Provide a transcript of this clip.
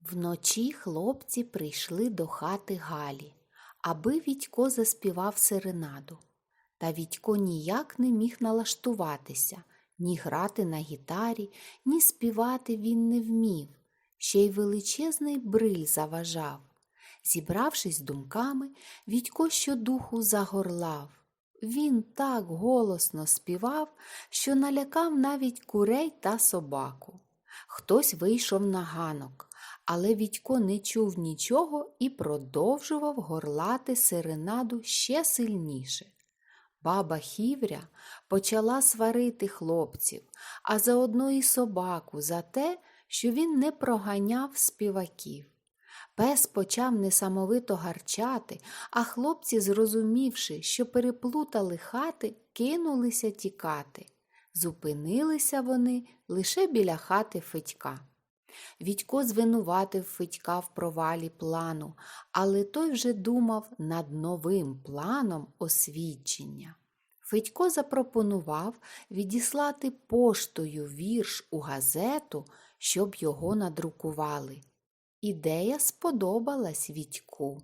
Вночі хлопці прийшли до хати Галі, аби Вітько заспівав серенаду. Та Вітько ніяк не міг налаштуватися, ні грати на гітарі, ні співати він не вмів, ще й величезний бриль заважав. Зібравшись думками, Вітько щодуху загорлав. Він так голосно співав, що налякав навіть курей та собаку. Хтось вийшов на ганок, але Вітько не чув нічого і продовжував горлати серенаду ще сильніше. Баба Хівря почала сварити хлопців, а заодно і собаку за те, що він не проганяв співаків. Пес почав несамовито гарчати, а хлопці, зрозумівши, що переплутали хати, кинулися тікати. Зупинилися вони лише біля хати Федька. Відько звинуватив Федька в провалі плану, але той вже думав над новим планом освідчення. Федько запропонував відіслати поштою вірш у газету, щоб його надрукували. Ідея сподобалась Вітьку.